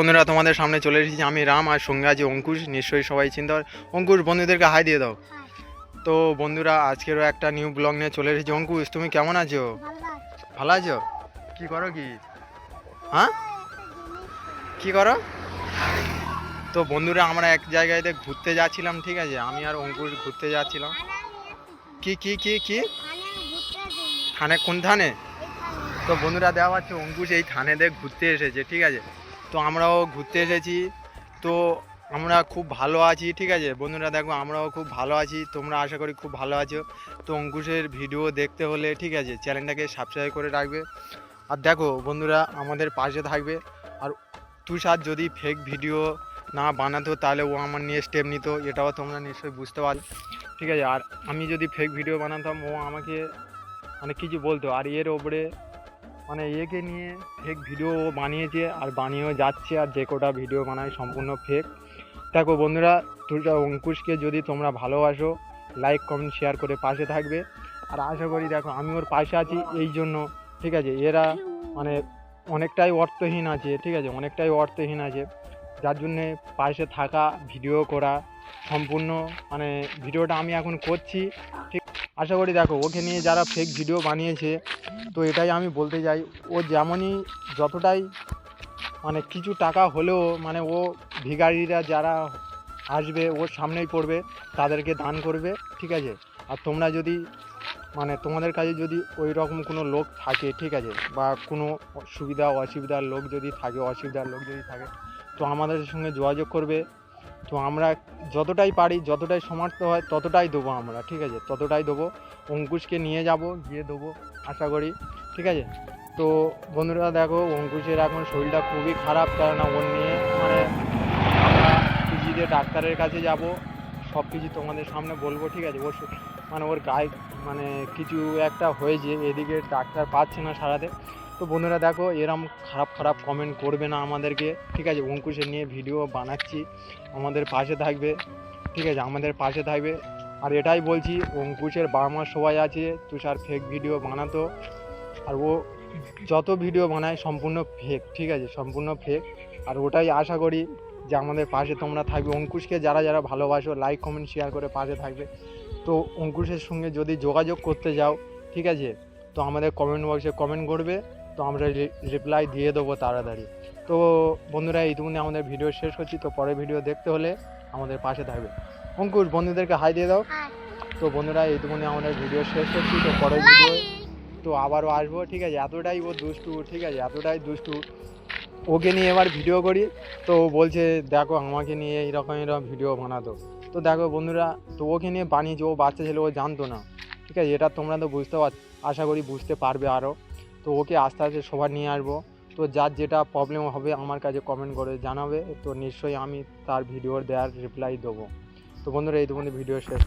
বন্ধুরা তোমাদের সামনে চলে এসেছি আমি রাম আর সঙ্গে আছি অঙ্কুশ। নিশ্চয়ই সবাই চিন্তা অঙ্কুশ বন্ধুদেরকে হাই দিয়ে দাও। তো বন্ধুরা আজকেরও একটা নিউ ব্লগ নিয়ে চলে এসেছি। অঙ্কুশ তুমি কেমন আছো? ভালো আছো। কি করো কি? হ্যাঁ? কি করো? তো বন্ধুরা আমরা এক জায়গাতে ঘুরতে যাচ্ছিলাম ঠিক আছে? আমি আর অঙ্কুশ ঘুরতে যাচ্ছিলাম। কি কি কি কি? থানে কোন থানে? তো বন্ধুরা দেওয়া পাচ্ছে অঙ্কুশ এই থানেতে ঘুরতে এসেছে ঠিক আছে? তো আমরাও ঘুরতে এসেছি। তো আমরা খুব ভালো আছি, ঠিক আছে? বন্ধুরা, দেখো, আমরাও খুব ভালো আছি। তোমরা আশা করি খুব ভালো আছো। তো অঙ্কুশের ভিডিও দেখতে হলে, ঠিক আছে, চ্যানেলটাকে সাবস্ক্রাইব করে রাখবে। আর দেখো, বন্ধুরা, আমাদের পাশে থাকবে। আর তুষার যদি ফেক ভিডিও না বানাতো, তাহলে ও আমার নিয়ে স্টেপ নিত। এটাও তোমরা নিশ্চয়ই বুঝতে পারো, ঠিক আছে? আর আমি যদি ফেক ভিডিও বানাতাম, ও আমাকে মানে কিছু বলতো। আর এর ওপরে মানে একে নিয়ে ফেক ভিডিও বানিয়েছে আর বানিয়েও যাচ্ছে আর যে কটা ভিডিও বানায় সম্পূর্ণ ফেক দেখো বন্ধুরা তুষার অঙ্কুশকে যদি তোমরা ভালোবাসো লাইক কমেন্ট শেয়ার করে পাশে থাকবে। আর আশা করি দেখো, আমি ওর পাশে আছি এই জন্য, ঠিক আছে? এরা মানে অনেকটাই অর্থহীন আছে, ঠিক আছে? অনেকটাই অর্থহীন আছে। যার জন্যে পাশে থাকা ভিডিও করা, সম্পূর্ণ মানে ভিডিওটা আমি এখন করছি, ঠিক আশা করি দেখো, ওকে নিয়ে যারা ফেক ভিডিও বানিয়েছে, তো এটাই আমি বলতে চাই, ও যেমনই যতটাই মানে কিছু টাকা হলেও মানে ও ভিখারিরা যারা আসবে, ওর সামনেই পড়বে, তাদেরকে দান করবে, ঠিক আছে? আর তোমরা যদি মানে তোমাদের কাছে যদি ওই রকম কোনো লোক থাকে, ঠিক আছে? বা কোনো সুবিধা অসুবিধার লোক যদি থাকে, অসুবিধার লোক যদি থাকে, তো আমাদের সঙ্গে যোগাযোগ করবে। তো আমরা যতটাই পারি, যতটাই সমর্থ হয়, ততটাই দেবো আমরা, ঠিক আছে? ততটাই দেবো। অঙ্কুশকে নিয়ে যাব, গিয়ে দেবো, আশা করি, ঠিক আছে? তো বন্ধুরা, দেখো, অঙ্কুশের এখন শরীরটা খুবই খারাপ, কেননা ওর নিয়ে মানে আমরা পিজিতে ডাক্তারের কাছে যাব, সব কিছু তোমাদের সামনে বলব, ঠিক আছে? ওর মানে ওর গায়ে মানে কিছু একটা হয়েছে, এদিকে ডাক্তার পাচ্ছে না সারাতে। তো বন্ধুরা দেখো, এরম খারাপ খারাপ কমেন্ট করবে না আমাদেরকে। ঠিক আছে অঙ্কুশের নিয়ে ভিডিও বানাচ্ছি। আমাদের পাশে থাকবে। ঠিক আছে, আমাদের পাশে থাকবে। আর এটাই বলছি, অঙ্কুশের বাবা মা সবাই আছে, তুষার ফেক ভিডিও বানাতো। আর ও যত ভিডিও বানায়, সম্পূর্ণ ফেক ঠিক আছে, সম্পূর্ণ ফেক আর ওটাই আশা করি যে আমাদের পাশে তোমরা থাকবে। অঙ্কুশকে যারা যারা ভালোবাসো লাইক কমেন্ট শেয়ার করে পাশে থাকবে। তো অঙ্কুশের সঙ্গে যদি যোগাযোগ করতে যাও, ঠিক আছে, তো আমাদের কমেন্ট বক্সে কমেন্ট করবে। তো আমরা রিপ্লাই দিয়ে দেবো তাড়াতাড়ি। তো বন্ধুরা এইটুকুনি আমাদের ভিডিও শেষ করছি। তো পরের ভিডিও দেখতে হলে আমাদের পাশে থাকবে। অঙ্কুশ বন্ধুদেরকে হাই দিয়ে দাও। তো বন্ধুরা এইটুকুনি আমাদের ভিডিও শেষ করছি। তো পরের ভিডিও তো আবারও আসব ঠিক আছে? এতটাই ও দুষ্টু ঠিক আছে? এতটাই দুষ্টু। ওকে নিয়ে এবার ভিডিও করি। তো ও বলছে দেখো আমাকে নিয়ে এইরকম এরকম ভিডিও বানাতো। তো দেখো বন্ধুরা তো ওকে নিয়ে বানিয়েছে। ও বাচ্চা ছেলে ও জানতো না। ঠিক আছে? এটা তোমরা তো বুঝতে পার আশা করি বুঝতে পারবে আরও। তো ওকে আস্তে আস্তে সবার নিয়ে আসব। তো যার যেটা প্রবলেম হবে আমার কাছে কমেন্ট করে জানাবে। তো নিশ্চয়ই আমি তার ভিডিওর দেওয়ার রিপ্লাই দেবো। তো বন্ধুরা, এই তো বন্ধু ভিডিও শেষ